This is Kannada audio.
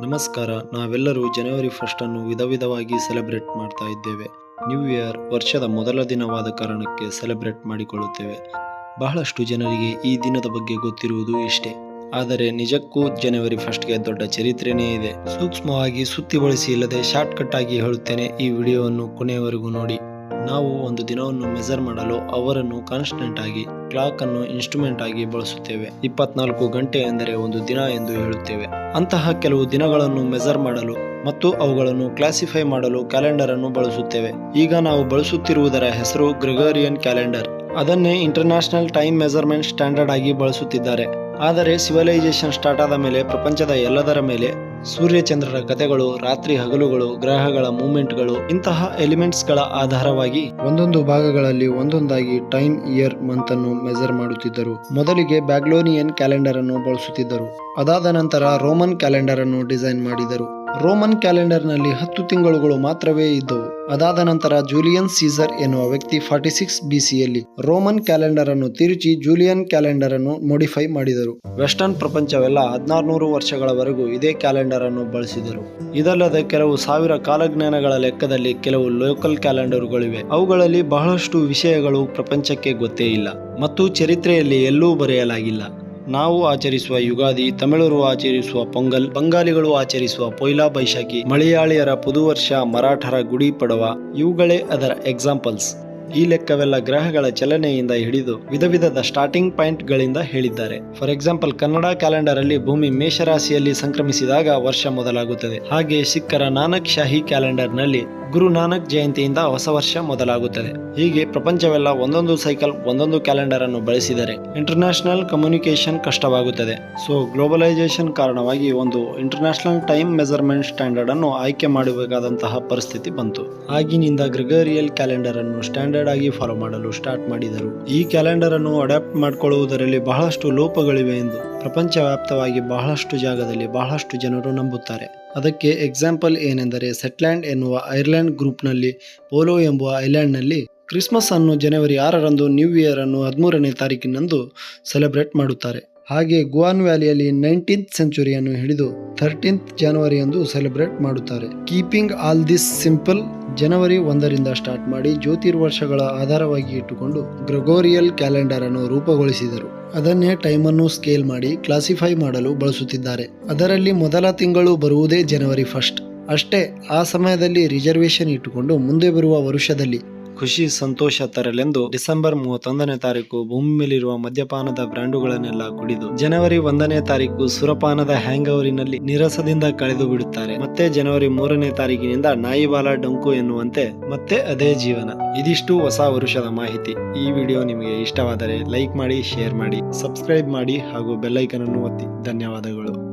ನಮಸ್ಕಾರ, ನಾವೆಲ್ಲರೂ ಜನವರಿ ಫಸ್ಟನ್ನು ವಿಧ ವಿಧವಾಗಿ ಸೆಲೆಬ್ರೇಟ್ ಮಾಡ್ತಾ ಇದ್ದೇವೆ. ನ್ಯೂ ಇಯರ್ ವರ್ಷದ ಮೊದಲ ದಿನವಾದ ಕಾರಣಕ್ಕೆ ಸೆಲೆಬ್ರೇಟ್ ಮಾಡಿಕೊಳ್ಳುತ್ತೇವೆ. ಬಹಳಷ್ಟು ಜನರಿಗೆ ಈ ದಿನದ ಬಗ್ಗೆ ಗೊತ್ತಿರುವುದು ಇಷ್ಟೇ. ಆದರೆ ನಿಜಕ್ಕೂ ಜನವರಿ ಫಸ್ಟ್ಗೆ ದೊಡ್ಡ ಚರಿತ್ರೆನೇ ಇದೆ. ಸೂಕ್ಷ್ಮವಾಗಿ ಸುತ್ತಿ ಬಳಸಿ ಇಲ್ಲದೆ ಶಾರ್ಟ್ಕಟ್ ಆಗಿ ಹೇಳುತ್ತೇನೆ ಈ ವಿಡಿಯೋವನ್ನು ಕೊನೆಯವರೆಗೂ ನೋಡಿ. ನಾವು ಒಂದು ದಿನವನ್ನು ಮೆಜರ್ ಮಾಡಲು ಅವರನ್ನು ಕಾನ್ಸ್ಟೆಂಟ್ ಆಗಿ ಕ್ಲಾಕ್ ಅನ್ನು ಇನ್ಸ್ಟ್ರೂಮೆಂಟ್ ಆಗಿ ಬಳಸುತ್ತೇವೆ. ಇಪ್ಪತ್ನಾಲ್ಕು ಗಂಟೆ ಎಂದರೆ ಒಂದು ದಿನ ಎಂದು ಹೇಳುತ್ತೇವೆ. ಅಂತಹ ಕೆಲವು ದಿನಗಳನ್ನು ಮೆಜರ್ ಮಾಡಲು ಮತ್ತು ಅವುಗಳನ್ನು ಕ್ಲಾಸಿಫೈ ಮಾಡಲು ಕ್ಯಾಲೆಂಡರ್ ಅನ್ನು ಬಳಸುತ್ತೇವೆ. ಈಗ ನಾವು ಬಳಸುತ್ತಿರುವುದರ ಹೆಸರು ಗ್ರೆಗೋರಿಯನ್ ಕ್ಯಾಲೆಂಡರ್ ಅದನ್ನೇ ಇಂಟರ್ನ್ಯಾಷನಲ್ ಟೈಮ್ ಮೆಜರ್ಮೆಂಟ್ ಸ್ಟ್ಯಾಂಡರ್ಡ್ ಆಗಿ ಬಳಸುತ್ತಿದ್ದಾರೆ. ಆದರೆ ಸಿವಿಲೈಸೇಷನ್ ಸ್ಟಾರ್ಟ್ ಆದ ಮೇಲೆ ಪ್ರಪಂಚದ ಎಲ್ಲದರ ಮೇಲೆ ಸೂರ್ಯಚಂದ್ರರ ಕಥೆಗಳು, ರಾತ್ರಿ ಹಗಲುಗಳು, ಗ್ರಹಗಳ ಮೂವ್ಮೆಂಟ್ಗಳು ಇಂತಹ ಎಲಿಮೆಂಟ್ಸ್ಗಳ ಆಧಾರವಾಗಿ ಒಂದೊಂದು ಭಾಗಗಳಲ್ಲಿ ಒಂದೊಂದಾಗಿ ಟೈಮ್, ಇಯರ್ ಮಂತ್ ಅನ್ನು ಮೆಜರ್ ಮಾಡುತ್ತಿದ್ದರು. ಮೊದಲಿಗೆ ಬ್ಯಾಗ್ಲೋನಿಯನ್ ಕ್ಯಾಲೆಂಡರ್ ಅನ್ನು ಬಳಸುತ್ತಿದ್ದರು. ಅದಾದ ನಂತರ ರೋಮನ್ ಕ್ಯಾಲೆಂಡರ್ ಅನ್ನು ಡಿಸೈನ್ ಮಾಡಿದರು. ರೋಮನ್ ಕ್ಯಾಲೆಂಡರ್ನಲ್ಲಿ ಹತ್ತು ತಿಂಗಳುಗಳು ಮಾತ್ರವೇ ಇದ್ದವು. ಅದಾದ ನಂತರ ಜೂಲಿಯನ್ ಸೀಸರ್ ಎನ್ನುವ ವ್ಯಕ್ತಿ ಫಾರ್ಟಿ ಸಿಕ್ಸ್ ಬಿಸಿಯಲ್ಲಿ ರೋಮನ್ ಕ್ಯಾಲೆಂಡರ್ ಅನ್ನು ತಿರುಚಿ ಜೂಲಿಯನ್ ಕ್ಯಾಲೆಂಡರ್ ಅನ್ನು ಮೋಡಿಫೈ ಮಾಡಿದರು. ವೆಸ್ಟರ್ನ್ ಪ್ರಪಂಚವೆಲ್ಲ ಹದಿನಾರು ವರ್ಷಗಳವರೆಗೂ ಇದೇ ಕ್ಯಾಲೆಂಡರ್ ಅನ್ನು ಬಳಸಿದರು. ಇದಲ್ಲದೆ ಕೆಲವು ಸಾವಿರ ಕಾಲಜ್ಞಾನಗಳ ಲೆಕ್ಕದಲ್ಲಿ ಕೆಲವು ಲೋಕಲ್ ಕ್ಯಾಲೆಂಡರ್ಗಳಿವೆ ಅವುಗಳಲ್ಲಿ ಬಹಳಷ್ಟು ವಿಷಯಗಳು ಪ್ರಪಂಚಕ್ಕೆ ಗೊತ್ತೇ ಇಲ್ಲ. ಮತ್ತು ಚರಿತ್ರೆಯಲ್ಲಿ ಎಲ್ಲೂ ಬರೆಯಲಾಗಿಲ್ಲ. ನಾವು ಆಚರಿಸುವ ಯುಗಾದಿ, ತಮಿಳರು ಆಚರಿಸುವ ಪೊಂಗಲ್, ಬಂಗಾಲಿಗಳು ಆಚರಿಸುವ ಪೊಯ್ಲಾ ಬೈಶಾಖಿ, ಮಲಯಾಳಿಯರ ಪುದುವರ್ಷ, ಮರಾಠರ ಗುಡಿ ಪಡವ, ಇವುಗಳೇ ಅದರ ಎಕ್ಸಾಂಪಲ್ಸ್ ಈ ಲೆಕ್ಕವೆಲ್ಲ ಗ್ರಹಗಳ ಚಲನೆಯಿಂದ ಹಿಡಿದು ವಿಧ ವಿಧದ ಸ್ಟಾರ್ಟಿಂಗ್ ಪಾಯಿಂಟ್ ಗಳಿಂದ ಹೇಳಿದ್ದಾರೆ. ಫಾರ್ ಎಕ್ಸಾಂಪಲ್ ಕನ್ನಡ ಕ್ಯಾಲೆಂಡರ್ ಅಲ್ಲಿ ಭೂಮಿ ಮೇಷರಾಶಿಯಲ್ಲಿ ಸಂಕ್ರಮಿಸಿದಾಗ ವರ್ಷ ಮೊದಲಾಗುತ್ತದೆ. ಹಾಗೆ ಸಿಖ್ಖರ ನಾನಕ್ ಶಾಹಿ ಕ್ಯಾಲೆಂಡರ್ ನಲ್ಲಿ ಗುರು ನಾನಕ್ ಜಯಂತಿಯಿಂದ ಹೊಸ ವರ್ಷ ಮೊದಲಾಗುತ್ತದೆ. ಹೀಗೆ ಪ್ರಪಂಚವೆಲ್ಲ ಒಂದೊಂದು ಸೈಕಲ್ ಒಂದೊಂದು ಕ್ಯಾಲೆಂಡರ್ ಅನ್ನು ಬಳಸಿದರೆ ಇಂಟರ್ನ್ಯಾಷನಲ್ ಕಮ್ಯುನಿಕೇಶನ್ ಕಷ್ಟವಾಗುತ್ತದೆ. ಸೊ ಗ್ಲೋಬಲೈಸೇಷನ್ ಕಾರಣವಾಗಿ ಒಂದು ಇಂಟರ್ನ್ಯಾಷನಲ್ ಟೈಮ್ ಮೆಜರ್ಮೆಂಟ್ ಸ್ಟ್ಯಾಂಡರ್ಡ್ ಅನ್ನು ಆಯ್ಕೆ ಮಾಡಬೇಕಾದಂತಹ ಪರಿಸ್ಥಿತಿ ಬಂತು. ಆಗಿನಿಂದ ಗ್ರೆಗರಿಯಲ್ ಕ್ಯಾಲೆಂಡರ್ ಅನ್ನು ಸ್ಟ್ಯಾಂಡರ್ಡ್ ಆಗಿ ಫಾಲೋ ಮಾಡಲು ಸ್ಟಾರ್ಟ್ ಮಾಡಿದರು. ಈ ಕ್ಯಾಲೆಂಡರ್ ಅನ್ನು ಅಡಾಪ್ಟ್ ಮಾಡಿಕೊಳ್ಳುವುದರಲ್ಲಿ ಬಹಳಷ್ಟು ಲೋಪಗಳಿವೆ ಎಂದು ಪ್ರಪಂಚವ್ಯಾಪ್ತವಾಗಿ ಬಹಳಷ್ಟು ಜಾಗದಲ್ಲಿ ಬಹಳಷ್ಟು ಜನರು ನಂಬುತ್ತಾರೆ. ಅದಕ್ಕೆ ಎಕ್ಸಾಂಪಲ್ ಏನೆಂದರೆ ಸೆಟ್ಲ್ಯಾಂಡ್ ಎನ್ನುವ ಐರ್ಲೆಂಡ್ ಗ್ರೂಪ್ನಲ್ಲಿ ಪೋಲೋ ಎಂಬುವ ಐಲ್ಯಾಂಡ್ನಲ್ಲಿ ಕ್ರಿಸ್ಮಸ್ ಅನ್ನು ಜನವರಿ ಆರರಂದು ನ್ಯೂ ಇಯರ್ ಅನ್ನು ಹದಿಮೂರನೇ ತಾರೀಕಿನಂದು ಸೆಲೆಬ್ರೇಟ್ ಮಾಡುತ್ತಾರೆ. ಹಾಗೆ ಗುವಾನ್ ವ್ಯಾಲಿಯಲ್ಲಿ ನೈನ್ಟೀನ್ತ್ ಸೆಂಚುರಿಯನ್ನು ಹಿಡಿದು ಥರ್ಟೀನ್ತ್ ಜನವರಿಯಂದು ಸೆಲೆಬ್ರೇಟ್ ಮಾಡುತ್ತಾರೆ. ಕೀಪಿಂಗ್ ಆಲ್ ದಿಸ್ ಸಿಂಪಲ್ ಜನವರಿ ಒಂದರಿಂದ ಸ್ಟಾರ್ಟ್ ಮಾಡಿ ಜ್ಯೋತಿರ್ವರ್ಷಗಳ ಆಧಾರವಾಗಿ ಇಟ್ಟುಕೊಂಡು ಗ್ರೆಗೋರಿಯಲ್ ಕ್ಯಾಲೆಂಡರ್ ಅನ್ನು ರೂಪುಗೊಳಿಸಿದರು. ಅದನ್ನೇ ಟೈಮನ್ನು ಸ್ಕೇಲ್ ಮಾಡಿ ಕ್ಲಾಸಿಫೈ ಮಾಡಲು ಬಳಸುತ್ತಿದ್ದಾರೆ. ಅದರಲ್ಲಿ ಮೊದಲ ತಿಂಗಳು ಬರುವುದೇ ಜನವರಿ ಫಸ್ಟ್. ಅಷ್ಟೇ, ಆ ಸಮಯದಲ್ಲಿ ರಿಸರ್ವೇಶನ್ ಇಟ್ಟುಕೊಂಡು ಮುಂದೆ ಬರುವ ವರುಷದಲ್ಲಿ ಖುಷಿ ಸಂತೋಷ ತರಲೆಂದು ಡಿಸೆಂಬರ್ ಮೂವತ್ತೊಂದನೇ ತಾರೀಕು ಭೂಮಿ ಮೇಲಿರುವ ಮದ್ಯಪಾನದ ಬ್ರ್ಯಾಂಡುಗಳನ್ನೆಲ್ಲ ಕುಡಿದು ಜನವರಿ ಒಂದನೇ ತಾರೀಕು ಸುರಪಾನದ ಹ್ಯಾಂಗ್ ಓವರಿನಲ್ಲಿ ನಿರಸದಿಂದ ಕಳೆದು ಬಿಡುತ್ತಾರೆ. ಮತ್ತೆ ಜನವರಿ ಮೂರನೇ ತಾರೀಕಿನಿಂದ ನಾಯಿಬಾಲ ಡೊಂಕು ಎನ್ನುವಂತೆ ಮತ್ತೆ ಅದೇ ಜೀವನ. ಇದಿಷ್ಟು ಹೊಸ ವರುಷದ ಮಾಹಿತಿ. ಈ ವಿಡಿಯೋ ನಿಮಗೆ ಇಷ್ಟವಾದರೆ ಲೈಕ್ ಮಾಡಿ, ಶೇರ್ ಮಾಡಿ, ಸಬ್ಸ್ಕ್ರೈಬ್ ಮಾಡಿ ಹಾಗೂ ಬೆಲ್ಲೈಕನ್ ಅನ್ನು ಒತ್ತಿ. ಧನ್ಯವಾದಗಳು.